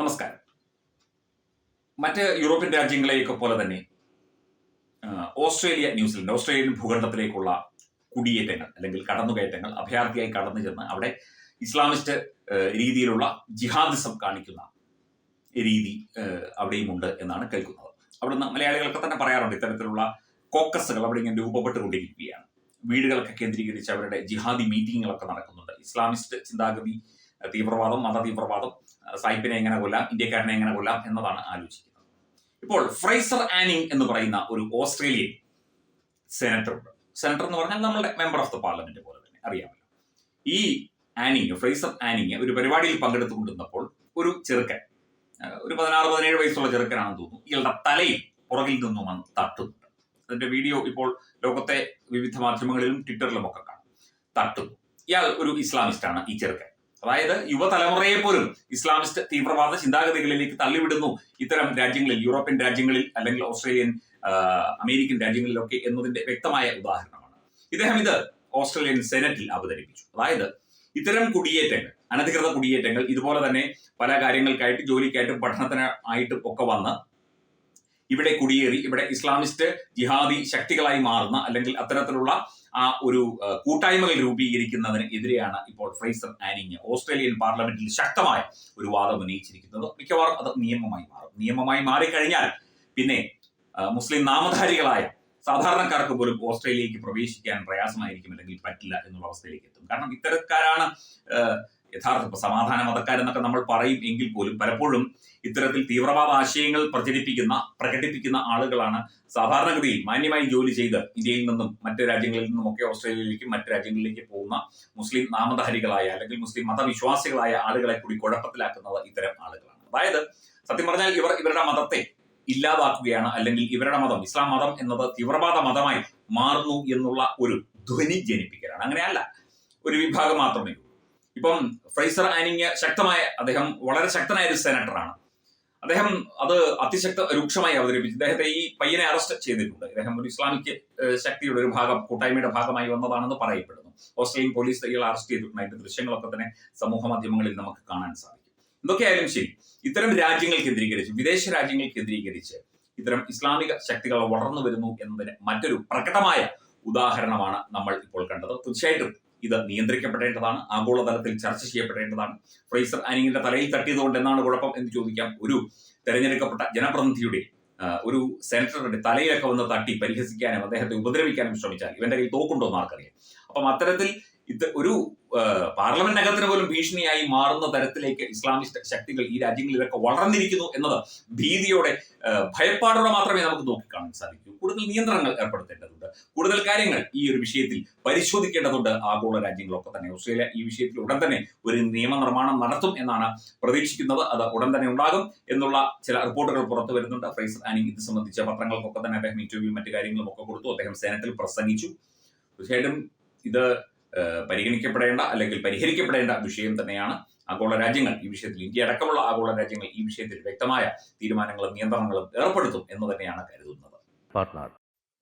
നമസ്കാരം. മറ്റ് യൂറോപ്യൻ രാജ്യങ്ങളെയൊക്കെ പോലെ തന്നെ ഓസ്ട്രേലിയ ന്യൂസിലൻഡ് ഓസ്ട്രേലിയൻ ഭൂഖണ്ഡത്തിലേക്കുള്ള കുടിയേറ്റങ്ങൾ അല്ലെങ്കിൽ കടന്നുകയറ്റങ്ങൾ അഭയാർത്ഥിയായി കടന്നു ചെന്ന് അവിടെ ഇസ്ലാമിസ്റ്റ് രീതിയിലുള്ള ജിഹാദിസം കാണിക്കുന്ന രീതി അവിടെയും ഉണ്ട് എന്നാണ് കേൾക്കുന്നത്. അവിടുന്ന് മലയാളികളൊക്കെ തന്നെ പറയാറുണ്ട് ഇത്തരത്തിലുള്ള കോക്കസുകൾ അവിടെ ഇങ്ങനെ രൂപപ്പെട്ടുകൊണ്ടിരിക്കുകയാണ്. വീടുകളൊക്കെ കേന്ദ്രീകരിച്ച് അവരുടെ ജിഹാദി മീറ്റിങ്ങുകളൊക്കെ നടക്കുന്നുണ്ട്. ഇസ്ലാമിസ്റ്റ് ചിന്താഗതി തീവ്രവാദം മത തീവ്രവാദം സായിപ്പിനെ എങ്ങനെ കൊല്ലാം ഇന്ത്യക്കാരനെ എങ്ങനെ കൊല്ലാം എന്നതാണ് ആലോചിക്കുന്നത്. ഇപ്പോൾ ഫ്രൈസർ ആനിങ് എന്ന് പറയുന്ന ഒരു ഓസ്ട്രേലിയൻ സെനറ്റർ ഉണ്ട് സെനറ്റർ എന്ന് പറഞ്ഞാൽ നമ്മുടെ മെമ്പർ ഓഫ് ദ പാർലമെന്റ് പോലെ തന്നെ അറിയാമല്ലോ. ഈ ആനിങ് ഫ്രൈസർ ആനിങ് ഒരു പരിപാടിയിൽ പങ്കെടുത്തുകൊണ്ടിരുന്നപ്പോൾ ഒരു ചെറുക്കൻ ഒരു പതിനാറ് പതിനേഴ് വയസ്സുള്ള ചെറുക്കനാണെന്ന് തോന്നുന്നു ഇയാളുടെ തലയിൽ പുറകിൽ നിന്നും വന്ന് തട്ടുന്നുണ്ട്. അതിന്റെ വീഡിയോ ഇപ്പോൾ ലോകത്തെ വിവിധ മാധ്യമങ്ങളിലും ട്വിറ്ററിലും ഒക്കെ കാണും. തട്ടുന്നു. ഇയാൾ ഒരു ഇസ്ലാമിസ്റ്റാണ് ഈ ചെറുക്കൻ. അതായത് യുവതലമുറയെ പോലും ഇസ്ലാമിസ്റ്റ് തീവ്രവാദ ചിന്താഗതികളിലേക്ക് തള്ളിവിടുന്നു ഇത്തരം രാജ്യങ്ങളിൽ യൂറോപ്യൻ രാജ്യങ്ങളിൽ അല്ലെങ്കിൽ ഓസ്ട്രേലിയൻ അമേരിക്കൻ രാജ്യങ്ങളിലൊക്കെ എന്നതിന്റെ വ്യക്തമായ ഉദാഹരണമാണ്. ഇദ്ദേഹം ഇത് ഓസ്ട്രേലിയൻ സെനറ്റിൽ അവതരിപ്പിച്ചു. അതായത് ഇത്തരം കുടിയേറ്റങ്ങൾ അനധികൃത കുടിയേറ്റങ്ങൾ ഇതുപോലെ തന്നെ പല കാര്യങ്ങൾക്കായിട്ട് ജോലിക്കായിട്ടും പഠനത്തിന് ആയിട്ടും ഒക്കെ വന്ന് ഇവിടെ കുടിയേറി ഇവിടെ ഇസ്ലാമിസ്റ്റ് ജിഹാദി ശക്തികളായി മാറുന്ന അല്ലെങ്കിൽ അത്തരത്തിലുള്ള ആ ഒരു കൂട്ടായ്മകൾ രൂപീകരിക്കുന്നതിന് എതിരെയാണ് ഇപ്പോൾ ഫ്രൈസർ ആനിങ് ഓസ്ട്രേലിയൻ പാർലമെന്റിൽ ശക്തമായ ഒരു വാദം ഉന്നയിച്ചിരിക്കുന്നത്. മിക്കവാറും അത് നിയമമായി മാറും. നിയമമായി മാറിക്കഴിഞ്ഞാൽ പിന്നെ മുസ്ലിം നാമധാരികളായ സാധാരണക്കാർക്ക് പോലും ഓസ്ട്രേലിയക്ക് പ്രവേശിക്കാൻ പ്രയാസമായിരിക്കും അല്ലെങ്കിൽ പറ്റില്ല എന്നുള്ള അവസ്ഥയിലേക്ക് എത്തും. കാരണം ഇത്തരക്കാരാണ് യഥാർത്ഥ സമാധാന മതക്കാരെന്നൊക്കെ നമ്മൾ പറയും എങ്കിൽ പോലും പലപ്പോഴും ഇത്തരത്തിൽ തീവ്രവാദ ആശയങ്ങൾ പ്രചരിപ്പിക്കുന്ന പ്രകടിപ്പിക്കുന്ന ആളുകളാണ് സാധാരണഗതിയിൽ മാന്യമായി ജോലി ചെയ്ത് ഇന്ത്യയിൽ നിന്നും മറ്റ് രാജ്യങ്ങളിൽ നിന്നും ഒക്കെ ഓസ്ട്രേലിയയിലേക്കും മറ്റ് രാജ്യങ്ങളിലേക്ക് പോകുന്ന മുസ്ലിം നാമധാരികളായ അല്ലെങ്കിൽ മുസ്ലിം മതവിശ്വാസികളായ ആളുകളെ കൂടി കുഴപ്പത്തിലാക്കുന്നത് ഇത്തരം ആളുകളാണ്. അതായത് സത്യം പറഞ്ഞാൽ ഇവർ ഇവരുടെ മതത്തെ ഇല്ലാതാക്കുകയാണ് അല്ലെങ്കിൽ ഇവരുടെ മതം ഇസ്ലാം മതം എന്നത് തീവ്രവാദ മതമായി മാറുന്നു എന്നുള്ള ഒരു ധ്വനി ജനിപ്പിക്കലാണ്. അങ്ങനെയല്ല. ഒരു വിഭാഗം മാത്രമേ ഇപ്പം ഫ്രൈസർ ആനിങ് ശക്തമായ അദ്ദേഹം വളരെ ശക്തനായ ഒരു സെനറ്ററാണ്. അദ്ദേഹം അത് അതിശക്ത രൂക്ഷമായി അവതരിപ്പിച്ചു. അദ്ദേഹത്തെ ഈ പയ്യനെ അറസ്റ്റ് ചെയ്തിട്ടുണ്ട്. അദ്ദേഹം ഒരു ഇസ്ലാമിക് ശക്തിയുടെ ഒരു ഭാഗം കൂട്ടായ്മയുടെ ഭാഗമായി വന്നതാണെന്ന് പറയപ്പെടുന്നു. ഓസ്ട്രേലിയൻ പോലീസ് ഇയാൾ അറസ്റ്റ് ചെയ്തിട്ടുണ്ട്. അതിന്റെ ദൃശ്യങ്ങളൊക്കെ തന്നെ സമൂഹ മാധ്യമങ്ങളിൽ നമുക്ക് കാണാൻ സാധിക്കും. എന്തൊക്കെയായാലും ശരി ഇത്തരം രാജ്യങ്ങൾ കേന്ദ്രീകരിച്ച് വിദേശ രാജ്യങ്ങൾ കേന്ദ്രീകരിച്ച് ഇത്തരം ഇസ്ലാമിക ശക്തികൾ വളർന്നു വരുന്നു എന്നതിന് മറ്റൊരു പ്രകടമായ ഉദാഹരണമാണ് നമ്മൾ ഇപ്പോൾ കണ്ടത്. തീർച്ചയായിട്ടും ഇത് നിയന്ത്രിക്കപ്പെടേണ്ടതാണ് ആഗോളതലത്തിൽ ചർച്ച ചെയ്യപ്പെടേണ്ടതാണ്. ഫ്രൈസർ അനിങ്ങിന്റെ തലയിൽ തട്ടിയതുകൊണ്ട് എന്നാണ് കുഴപ്പം എന്ന് ചോദിക്കാം. ഒരു തെരഞ്ഞെടുക്കപ്പെട്ട ജനപ്രതിനിധിയുടെ ഒരു സെനറ്ററുടെ തലയിലൊക്കെ വന്ന് തട്ടി പരിഹസിക്കാനും അദ്ദേഹത്തെ ഉപദ്രവിക്കാനും ശ്രമിച്ചാൽ ഇവന്റെ കയ്യിൽ തോക്കുണ്ടോ എന്ന് ആർക്കറിയാം. അപ്പം അത്തരത്തിൽ ഇത് ഒരു ആ, പാർലമെന്റ് അംഗത്തിന് പോലും ഭീഷണിയായി മാറുന്ന തരത്തിലേക്ക് ഇസ്ലാമിസ്റ്റ് ശക്തികൾ ഈ രാജ്യങ്ങളിലൊക്കെ വളർന്നിരിക്കുന്നു എന്നത് ഭീതിയോടെ ഭയപ്പാടോടെ മാത്രമേ നമുക്ക് നോക്കിക്കാണാൻ സാധിക്കൂ. കൂടുതൽ നിയന്ത്രണങ്ങൾ കൂടുതൽ കാര്യങ്ങൾ ഈ ഒരു വിഷയത്തിൽ പരിശോധിക്കേണ്ടതുണ്ട്. ആഗോള രാജ്യങ്ങളൊക്കെ തന്നെ. ഓസ്ട്രേലിയ ഈ വിഷയത്തിൽ ഉടൻ തന്നെ ഒരു നിയമനിർമ്മാണം നടത്തും എന്നാണ് പ്രതീക്ഷിക്കുന്നത്. അത് ഉടൻ തന്നെ ഉണ്ടാകും എന്നുള്ള ചില റിപ്പോർട്ടുകൾ പുറത്തു വരുന്നുണ്ട്. ഫ്രൈസർ ആനിങ് ഇത് സംബന്ധിച്ച പത്രങ്ങൾക്കൊക്കെ തന്നെ അദ്ദേഹം ഇന്റർവ്യൂ മറ്റു കാര്യങ്ങളും ഒക്കെ കൊടുത്തു. അദ്ദേഹം സെനറ്റിൽ പ്രസംഗിച്ചു. തീർച്ചയായിട്ടും ഇത് പരിഗണിക്കപ്പെടേണ്ട അല്ലെങ്കിൽ പരിഹരിക്കപ്പെടേണ്ട വിഷയം തന്നെയാണ് ആഗോള രാജ്യങ്ങൾ ഈ വിഷയത്തിൽ. ഇന്ത്യ അടക്കമുള്ള ആഗോള രാജ്യങ്ങൾ ഈ വിഷയത്തിൽ വ്യക്തമായ തീരുമാനങ്ങളും നിയന്ത്രണങ്ങളും ഏർപ്പെടുത്തും എന്ന് തന്നെയാണ് കരുതുന്നത്. partner